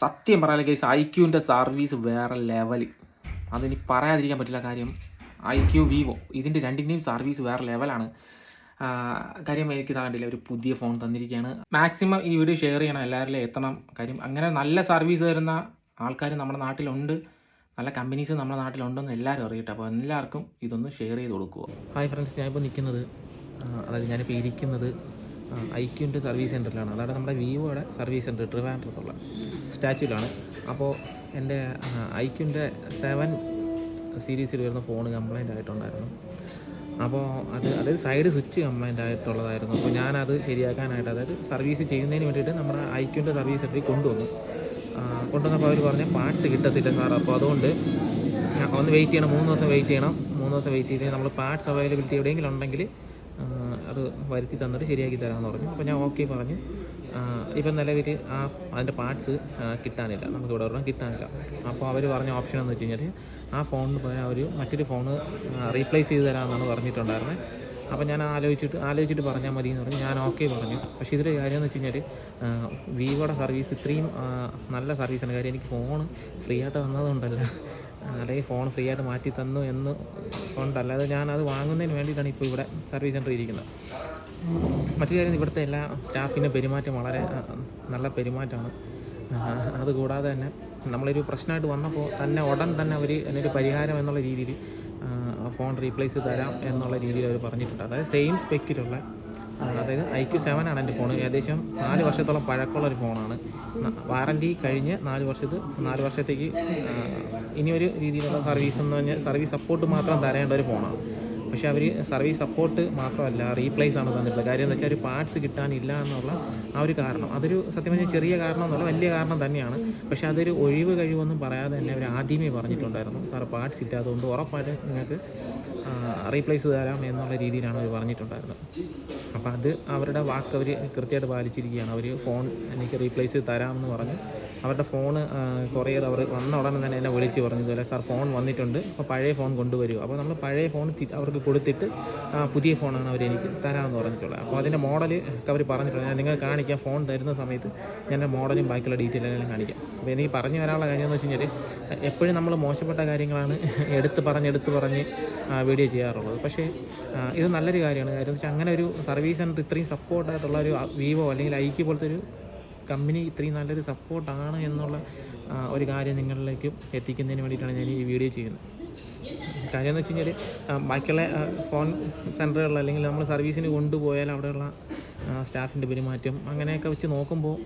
സത്യം പറയാൻ കേസ് ഐ ക്യൂവിന്റെ സർവീസ് വേറെ ലെവൽ അതിനി പറയാതിരിക്കാൻ പറ്റില്ല കാര്യം ഐ ക്യു വിവോ ഇതിന്റെ രണ്ടിന്റെയും സർവീസ് വേറെ ലെവലാണ് കാര്യം എനിക്ക് താണ്ടില്ല ഒരു പുതിയ ഫോൺ തന്നിരിക്കുകയാണ് മാക്സിമം ഈ വീഡിയോ ഷെയർ ചെയ്യണം എല്ലാവരിലും എത്തണം. കാര്യം അങ്ങനെ നല്ല സർവീസ് തരുന്ന ആൾക്കാർ നമ്മുടെ നാട്ടിലുണ്ട്. നല്ല കമ്പനീസ് നമ്മുടെ നാട്ടിലുണ്ടെന്ന് എല്ലാവരും അറിയട്ടെ. അപ്പോൾ എല്ലാവർക്കും ഇതൊന്ന് ഷെയർ ചെയ്ത് കൊടുക്കുക. ഹായ് ഫ്രണ്ട്സ് ഞാനിപ്പോൾ നിൽക്കുന്നത് അതായത് ഞാനിപ്പോൾ ഇരിക്കുന്നത് ഐക്യുന്റെ സർവീസ് സെന്ററിലാണ് അതാണ് നമ്മുടെ വിവോയുടെ സർവീസ് സെന്റർ ട്രിവാൻഡ്രത്തുള്ള സ്റ്റാച്യൂലാണ് അപ്പോൾ എന്റെ ഐക്യുന്റെ സെവൻ സീരീസിൽ വരുന്ന ഫോൺ കംപ്ലൈന്റ് ആയിട്ടുണ്ടായിരുന്നു. അപ്പോൾ അത് അതായത് സൈഡ് സ്വിച്ച് കംപ്ലൈന്റ് ആയിട്ടുള്ളതായിരുന്നു. അപ്പോൾ ഞാനത് ശരിയാക്കാനായിട്ട് അതായത് സർവീസ് ചെയ്യുന്നതിന് വേണ്ടിയിട്ട് നമ്മുടെ ഐക്യുന്റെ സർവീസ് സെന്ററിൽ കൊണ്ടുവന്നു. കൊണ്ടുവന്നപ്പോൾ അവർ പറഞ്ഞ പാർട്സ് കിട്ടത്തില്ല സാർ അപ്പോൾ അതുകൊണ്ട് ഒന്ന് വെയിറ്റ് ചെയ്യണം. മൂന്ന് ദിവസം വെയിറ്റ് ചെയ്യണം. മൂന്ന് ദിവസം വെയിറ്റ് ചെയ്തിട്ട് നമ്മൾ പാർട്സ് അവൈലബിലിറ്റി എവിടെയെങ്കിലും ഉണ്ടെങ്കിൽ അത് വരുത്തി തന്നിട്ട് ശരിയാക്കി തരാമെന്ന് പറഞ്ഞു. അപ്പോൾ ഞാൻ ഓക്കെ പറഞ്ഞു. ഇപ്പം നിലവിൽ ആ അതിന്റെ പാർട്സ് കിട്ടാനില്ല. നമുക്ക് ഇവിടെ ഒരെണ്ണം കിട്ടാനില്ല. അപ്പോൾ അവർ പറഞ്ഞ ഓപ്ഷൻ എന്ന് വെച്ച് കഴിഞ്ഞാൽ ആ ഫോണിന് പകരം അവർ മറ്റൊരു ഫോണ് റീപ്ലേസ് ചെയ്ത് തരാമെന്നാണ് പറഞ്ഞിട്ടുണ്ടായിരുന്നത് അപ്പോൾ ഞാൻ ആലോചിച്ചിട്ട് ആലോചിച്ചിട്ട് പറഞ്ഞാൽ മതി എന്ന് പറഞ്ഞു. ഞാൻ ഓക്കെ പറഞ്ഞു. പക്ഷേ ഇതിൽ കാര്യം എന്ന് വെച്ച് കഴിഞ്ഞാൽ വിവോയുടെ സർവീസ് ഇത്രയും നല്ല സർവീസാണ് കാര്യം എനിക്ക് ഫോൺ ഫ്രീ ആയിട്ട് വന്നതുകൊണ്ടല്ല അല്ലെങ്കിൽ ഫോൺ ഫ്രീ ആയിട്ട് മാറ്റി തന്നു എന്ന് അത് ഞാൻ അത് വാങ്ങുന്നതിന് വേണ്ടിയിട്ടാണ് ഇപ്പോൾ ഇവിടെ സർവീസ് സെന്ററിൽ ഇരിക്കുന്നത്. മറ്റു കാര്യം ഇവിടുത്തെ എല്ലാ സ്റ്റാഫിന്റെ പെരുമാറ്റം വളരെ നല്ല പെരുമാറ്റമാണ്. അതുകൂടാതെ തന്നെ നമ്മളൊരു പ്രശ്നമായിട്ട് വന്നപ്പോൾ തന്നെ ഉടൻ തന്നെ അവർ എന്നൊരു പരിഹാരം എന്നുള്ള രീതിയിൽ ഫോൺ റീപ്ലേസ് തരാം എന്നുള്ള രീതിയിൽ അവർ പറഞ്ഞിട്ടുണ്ട്. അതായത് സെയിം സ്പെക്കിലുള്ള അതായത് ഐ ക്യു സെവൻ ആണ് എന്റെ ഫോൺ ഏകദേശം നാല് വർഷത്തോളം പഴക്കമുള്ള ഒരു ഫോണാണ് വാറന്റി കഴിഞ്ഞ് നാല് വർഷത്ത് നാല് വർഷത്തേക്ക് ഇനിയൊരു രീതിയിലുള്ള സർവീസ് എന്ന് പറഞ്ഞാൽ സർവീസ് സപ്പോർട്ട് മാത്രം തരേണ്ട ഒരു ഫോണാണ്. പക്ഷേ അവർ സർവീസ് സപ്പോർട്ട് മാത്രമല്ല റീപ്ലേസ് ആണ് തന്നിട്ടുള്ളത്. കാര്യം എന്ന് വെച്ചാൽ ഒരു പാർട്സ് കിട്ടാനില്ല എന്നുള്ള ആ ഒരു കാരണം. അതൊരു സത്യം പറഞ്ഞാൽ ചെറിയ കാരണം എന്നുള്ള വലിയ കാരണം തന്നെയാണ്. പക്ഷേ അതൊരു ഒഴിവ് കഴിവൊന്നും പറയാതെ തന്നെ അവർ ആദ്യമേ പറഞ്ഞിട്ടുണ്ടായിരുന്നു. സാർ പാർട്സ് ഇല്ലാത്തതുകൊണ്ട് ഉറപ്പായിട്ട് നിങ്ങൾക്ക് റീപ്ലേസ് തരാം എന്നുള്ള രീതിയിലാണ് അവർ പറഞ്ഞിട്ടുണ്ടായിരുന്നത്. അപ്പോൾ അത് അവരുടെ വാക്ക് അവർ കൃത്യമായിട്ട് പാലിച്ചിരിക്കുകയാണ്. അവർ ഫോൺ എനിക്ക് റീപ്ലേസ് തരാമെന്ന് പറഞ്ഞ്. അവരുടെ ഫോണ് കുറേ അവർ വന്ന ഉടനെ തന്നെ എന്നെ വിളിച്ച് പറഞ്ഞു. ഇതുപോലെ സാർ ഫോൺ വന്നിട്ടുണ്ട്. അപ്പോൾ പഴയ ഫോൺ കൊണ്ടുവരൂ അപ്പോൾ നമ്മൾ പഴയ ഫോൺ അവർക്ക് കൊടുത്തിട്ട് പുതിയ ഫോണാണ് അവർ എനിക്ക് തരാമെന്ന് പറഞ്ഞിട്ടുള്ളത്. അപ്പോൾ അതിന്റെ മോഡൽ അവർ പറഞ്ഞിട്ടുണ്ട്. ഞാൻ നിങ്ങൾ കാണിക്കാം. ഫോൺ തരുന്ന സമയത്ത് ഞാൻ മോഡലും ബാക്കിയുള്ള ഡീറ്റെയിൽ എല്ലാം കാണിക്കാം. അപ്പോൾ എനിക്ക് പറഞ്ഞു വരാനുള്ള കാര്യം എന്ന് വെച്ച് കഴിഞ്ഞാൽ എപ്പോഴും നമ്മൾ മോശപ്പെട്ട കാര്യങ്ങളാണ് എടുത്ത് പറഞ്ഞ് എടുത്ത് പറഞ്ഞ് വീഡിയോ ചെയ്യാറുള്ളത്. പക്ഷേ ഇത് നല്ലൊരു കാര്യമാണ്. കാര്യം എന്ന് വെച്ചാൽ അങ്ങനെ ഒരു സർവീസ് സെന്റർ ഇത്രയും സപ്പോർട്ടായിട്ടുള്ള ഒരു വിവോ അല്ലെങ്കിൽ ഐക്യ പോലത്തെ ഒരു കമ്പനി ഇത്രയും നല്ലൊരു സപ്പോർട്ടാണ് എന്നുള്ള ഒരു കാര്യം നിങ്ങളിലേക്ക് എത്തിക്കുന്നതിന് വേണ്ടിയിട്ടാണ് ഞാൻ ഈ വീഡിയോ ചെയ്യുന്നത്. കാര്യം എന്ന് വെച്ച് കഴിഞ്ഞാൽ ബാക്കിയുള്ള ഫോൺ സെന്ററുകളിൽ അല്ലെങ്കിൽ നമ്മൾ സർവീസിന് കൊണ്ടുപോയാൽ അവിടെയുള്ള സ്റ്റാഫിന്റെ പെരുമാറ്റം അങ്ങനെയൊക്കെ വെച്ച് നോക്കുമ്പോൾ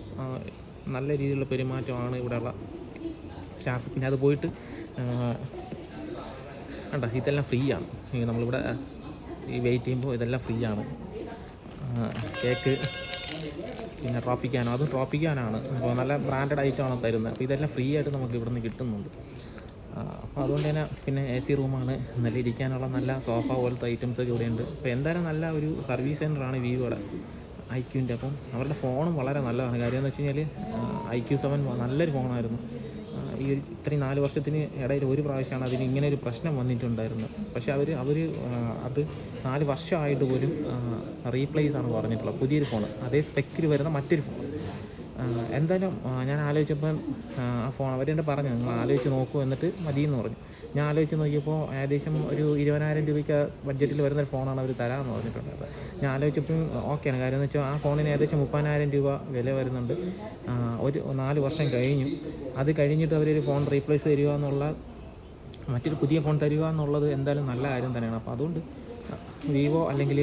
നല്ല രീതിയിലുള്ള പെരുമാറ്റമാണ് ഇവിടെയുള്ള സ്റ്റാഫ് പിന്നെ അത് പോയിട്ട് വേണ്ട ഇതെല്ലാം ഫ്രീ ആണ്. നമ്മളിവിടെ ഈ വെയിറ്റ് ചെയ്യുമ്പോൾ ഇതെല്ലാം ഫ്രീ ആണ്. കേക്ക് പിന്നെ ട്രോപ്പിക്കാനോ? അതും ട്രോപ്പിക്കാനാണ്. അപ്പോൾ നല്ല ബ്രാൻഡഡ് ആണ് തരുന്നത്. അപ്പോൾ ഇതെല്ലാം ഫ്രീ ആയിട്ട് നമുക്ക് ഇവിടുന്ന് കിട്ടുന്നുണ്ട്. അപ്പോൾ അതുകൊണ്ട് തന്നെ പിന്നെ എ സി റൂമാണ്. നല്ല ഇരിക്കാനുള്ള നല്ല സോഫ പോലത്തെ ഐറ്റംസ് ഒക്കെ ഇവിടെയുണ്ട്. അപ്പോൾ എന്തായാലും നല്ല ഒരു സർവീസ് സെന്ററാണ് വിവോയുടെ ഐ ക്യൂന്റെ അപ്പം അവരുടെ ഫോണും വളരെ നല്ലതാണ്. കാര്യം എന്ന് വെച്ച് കഴിഞ്ഞാൽ ഐ ക്യു സെവൻ നല്ലൊരു ഫോണായിരുന്നു. ഈ ഒരു ഇത്രയും നാല് വർഷത്തിന് ഇടയിൽ ഒരു പ്രാവശ്യമാണ് അതിന് ഇങ്ങനെ ഒരു പ്രശ്നം വന്നിട്ടുണ്ടായിരുന്നത്. പക്ഷേ അവർ അവർ അത് നാല് വർഷമായിട്ട് പോലും റീപ്ലേസ് ആണ് പറഞ്ഞിട്ടുള്ളത് പുതിയൊരു ഫോൺ അതേ സ്പെക്കിൽ വരുന്ന മറ്റൊരു ഫോൺ എന്തായാലും ഞാൻ ആലോചിച്ചപ്പം ആ ഫോൺ അവർ എന്നെ പറഞ്ഞു നിങ്ങൾ ആലോചിച്ച് നോക്കൂ എന്നിട്ട് മതി എന്ന് പറഞ്ഞു. ഞാൻ ആലോചിച്ച് നോക്കിയപ്പോൾ ഏകദേശം ഒരു ഇരുപതിനായിരം രൂപയ്ക്ക് ബഡ്ജറ്റിൽ വരുന്ന ഫോണാണ് അവർ തരാമെന്ന് പറഞ്ഞിട്ടുണ്ട്. ഞാൻ ആലോചിച്ചപ്പോൾ ഓക്കെയാണ് കാര്യം എന്ന് വെച്ചാൽ ആ ഫോണിന് ഏകദേശം മുപ്പതിനായിരം രൂപ വില വരുന്നുണ്ട്. ഒരു നാല് വർഷം കഴിഞ്ഞു. അത് കഴിഞ്ഞിട്ട് അവരൊരു ഫോൺ റീപ്ലേസ് തരിക എന്നുള്ള മറ്റൊരു പുതിയ ഫോൺ തരിക എന്നുള്ളത് എന്തായാലും നല്ല കാര്യം തന്നെയാണ്. അപ്പോൾ അതുകൊണ്ട് വിവോ അല്ലെങ്കിൽ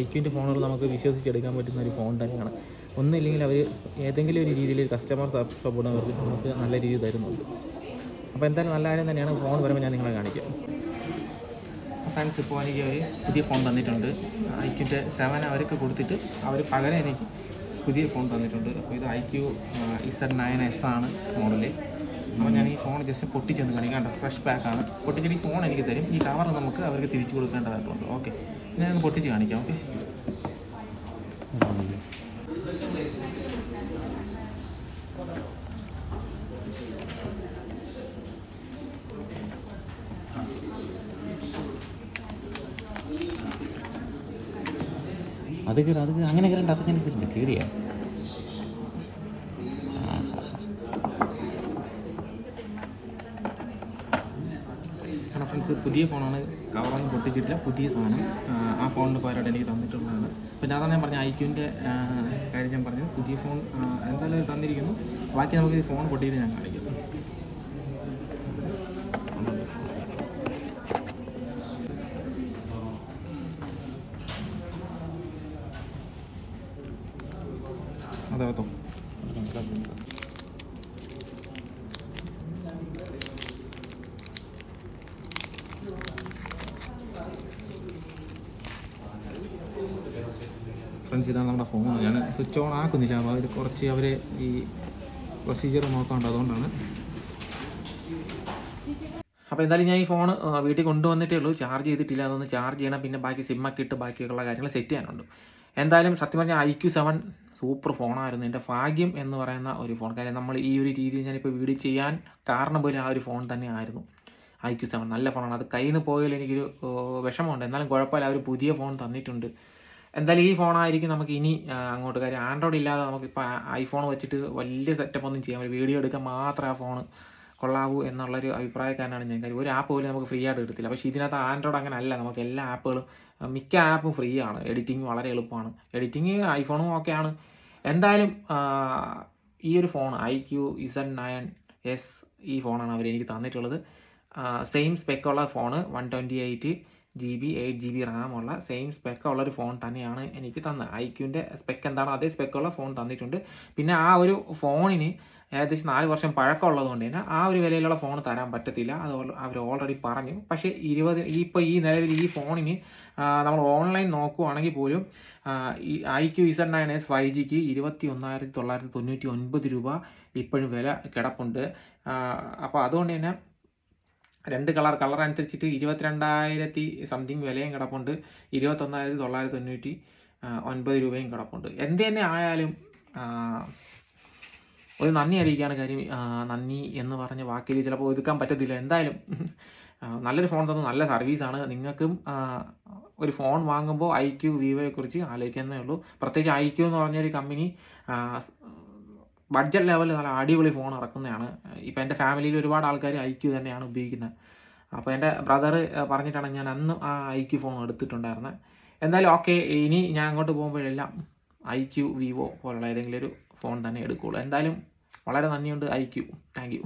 ഐക്യുവിന്റെ ഫോണുകൾ നമുക്ക് വിശ്വസിച്ചെടുക്കാൻ പറ്റുന്ന ഒരു ഫോൺ തന്നെയാണ്. ഒന്നില്ലെങ്കിൽ അവർ ഏതെങ്കിലും ഒരു രീതിയിൽ കസ്റ്റമർ സപ്പോർട്ട് അവർക്ക് നമുക്ക് നല്ല രീതിയിൽ തരുന്നുണ്ട്. അപ്പോൾ എന്തായാലും നല്ല കാര്യം തന്നെയാണ്. ഫോൺ വരുമ്പോൾ ഞാൻ നിങ്ങളെ കാണിക്കാം. ഫ്രണ്ട്സ് ഇപ്പോൾ എനിക്ക് ഒരു പുതിയ ഫോൺ തന്നിട്ടുണ്ട്. ഐക്യൂന്റെ സെവൻ അവർക്ക് കൊടുത്തിട്ട് അവർ പകരം എനിക്ക് പുതിയ ഫോൺ തന്നിട്ടുണ്ട്. അപ്പോൾ ഇത് iQOO Z nine S ആണ് മോഡൽ അപ്പോൾ ഞാൻ ഈ ഫോൺ ജസ്റ്റ് പൊട്ടിച്ചെന്ന് കാണിക്കാം. ഫ്രഷ് പാക്കാണ് പൊട്ടിച്ചിട്ട് ഈ ഫോൺ എനിക്ക് തരും. ഈ കവർ നമുക്ക് അവർക്ക് തിരിച്ചു കൊടുക്കേണ്ടതായിട്ടുണ്ട്. ഓക്കെ ഞാൻ പൊട്ടിച്ച് കാണിക്കാം. ഓക്കെ അത് കയറും അത് അങ്ങനെ കയറണ്ട അതങ്ങനെ കയറണ്ട കയറിയ ഫ്രണ്ട്സ് പുതിയ ഫോണാണ്. കവറൊന്നും പൊട്ടിച്ചിട്ടില്ല. പുതിയ സാധനം. ആ ഫോണിന് പോയാലായിട്ട് എനിക്ക് തന്നിട്ടുള്ളതാണ്. പിന്നെ അതാണ് ഞാൻ പറഞ്ഞ ഐക്യൂന്റെ കാര്യം ഞാൻ പറഞ്ഞത്. പുതിയ ഫോൺ എന്തായാലും തന്നിരിക്കുന്നു. ബാക്കി നമുക്ക് ഈ ഫോൺ പൊട്ടിയിട്ട് ഞാൻ കാണിക്കാം. അതാകത്തോ ഫ്രണ്ട്സ് ഇതാണ് നമ്മുടെ ഫോൺ ഞാൻ സ്വിച്ച് ഓൺ ആക്കുന്നില്ല. അപ്പോൾ അവർ കുറച്ച് അവർ ഈ പ്രൊസീജിയർ നോക്കാണ്ട് അതുകൊണ്ടാണ്. അപ്പോൾ എന്തായാലും ഞാൻ ഈ ഫോൺ വീട്ടിൽ കൊണ്ടുവന്നിട്ടേ ഉള്ളൂ. ചാർജ് ചെയ്തിട്ടില്ല. അതൊന്ന് ചാർജ് ചെയ്യണം. പിന്നെ ബാക്കി സിമ്മൊക്കെ ഇട്ട് ബാക്കിയുള്ള കാര്യങ്ങൾ സെറ്റ് ചെയ്യാനുണ്ട്. എന്തായാലും സത്യം പറഞ്ഞാൽ ഐ ക്യു സെവൻ സൂപ്പർ ഫോണായിരുന്നു. എന്റെ ഭാഗ്യം എന്ന് പറയുന്ന ഒരു ഫോൺ. കാര്യം നമ്മൾ ഈ ഒരു രീതിയിൽ ഞാനിപ്പോൾ വീഡിയോ ചെയ്യാൻ കാരണം പോലും ആ ഒരു ഫോൺ തന്നെ ആയിരുന്നു ഐ ക്യു സെവൻ നല്ല ഫോണാണ്. അത് കയ്യിൽ നിന്ന് പോയാൽ എനിക്കൊരു വിഷമമുണ്ട്. എന്നാലും കുഴപ്പമില്ല. ഒരു പുതിയ ഫോൺ തന്നിട്ടുണ്ട്. എന്തായാലും ഈ ഫോണായിരിക്കും നമുക്ക് ഇനി അങ്ങോട്ട് കാര്യം. ആൻഡ്രോയിഡ് ഇല്ലാതെ നമുക്കിപ്പോൾ ഐഫോൺ വെച്ചിട്ട് വലിയ സെറ്റപ്പ് ഒന്നും ചെയ്യാൻ വീഡിയോ എടുക്കാൻ മാത്രമേ ആ ഫോൺ കൊള്ളാവൂ എന്നുള്ളൊരു അഭിപ്രായക്കാരനാണ് ഞാൻ. കാര്യം ഒരു ആപ്പ് പോലും നമുക്ക് ഫ്രീ ആയിട്ട് കിട്ടത്തില്ല. പക്ഷേ ഇതിനകത്ത് ആൻഡ്രോയിഡ് അങ്ങനെ അല്ല നമുക്ക് എല്ലാ ആപ്പുകളും മിക്ക ആപ്പും ഫ്രീ ആണ്. എഡിറ്റിംഗ് വളരെ എളുപ്പമാണ്. എഡിറ്റിംഗ് ഐഫോണും ഓക്കെയാണ് എന്തായാലും ഈ ഒരു phone iQOO Z nine S ഈ ഫോണാണ് അവർ എനിക്ക് തന്നിട്ടുള്ളത്. Same സ്പെക്കുള്ള phone one twenty eight G B eight G B RAM ഉള്ള സെയിം സ്പെക്കുള്ള ഒരു ഫോൺ തന്നെയാണ് എനിക്ക് തന്നത്. ഐ ക്യൂവിന്റെ സ്പെക്ക് എന്താണോ? അതേ സ്പെക്കുള്ള ഫോൺ തന്നിട്ടുണ്ട്. പിന്നെ ആ ഒരു ഫോണിന് ഏകദേശം നാല് വർഷം പഴക്കമുള്ളത് കൊണ്ട് തന്നെ ആ ഒരു വിലയിലുള്ള ഫോൺ തരാൻ പറ്റത്തില്ല. അത് അവർ ഓൾറെഡി പറഞ്ഞു. പക്ഷേ ഇരുപത് ഇപ്പോൾ ഈ നിലവിൽ ഈ ഫോണിന് നമ്മൾ ഓൺലൈൻ നോക്കുവാണെങ്കിൽ പോലും ഈ iQOO Z nine S five ജിക്ക് ഇരുപത്തി ഒന്നായിരത്തി തൊള്ളായിരത്തി തൊണ്ണൂറ്റി ഒൻപത് രൂപ ഇപ്പോഴും വില കിടപ്പുണ്ട്. അപ്പോൾ അതുകൊണ്ട് തന്നെ രണ്ട് കളർ കളർ അനുസരിച്ചിട്ട് ഇരുപത്തിരണ്ടായിരത്തി സംതിങ് വിലയും കിടപ്പുണ്ട്. ഇരുപത്തൊന്നായിരത്തി തൊള്ളായിരത്തി തൊണ്ണൂറ്റി ഒൻപത് രൂപയും കിടപ്പുണ്ട്. എന്ത് തന്നെ ആയാലും ഒരു നന്ദി അറിയിക്കുകയാണ് കാര്യം. നന്ദി എന്ന് പറഞ്ഞ വാക്കിൽ ചിലപ്പോൾ ഒതുക്കാൻ പറ്റത്തില്ല. എന്തായാലും നല്ലൊരു ഫോൺ തന്നു. നല്ല സർവീസാണ് നിങ്ങൾക്കും ഒരു ഫോൺ വാങ്ങുമ്പോൾ ഐ ക്യു വിവോയെക്കുറിച്ച് ആലോചിക്കുന്നേ ഉള്ളൂ. പ്രത്യേകിച്ച് ഐ ക്യു എന്ന് പറഞ്ഞൊരു കമ്പനി ബഡ്ജറ്റ് ലെവലിൽ നല്ല അടിപൊളി ഫോൺ ഇറക്കുന്നതാണ്. ഇപ്പം എന്റെ ഫാമിലിയിൽ ഒരുപാട് ആൾക്കാർ ഐ ക്യു തന്നെയാണ് ഉപയോഗിക്കുന്നത്. അപ്പോൾ എന്റെ ബ്രദർ പറഞ്ഞിട്ടാണ് ഞാൻ അന്ന് ആ ഐ ക്യു ഫോൺ എടുത്തിട്ടുണ്ടായിരുന്നത് എന്തായാലും ഓക്കെ ഇനി ഞാൻ അങ്ങോട്ട് പോകുമ്പോഴെല്ലാം ഐ ക്യു വിവോ പോലുള്ള ഏതെങ്കിലും ഒരു ഫോൺ തന്നെ എടുക്കുകയുള്ളൂ എന്തായാലും വളരെ നന്ദിയുണ്ട്. I Q thank you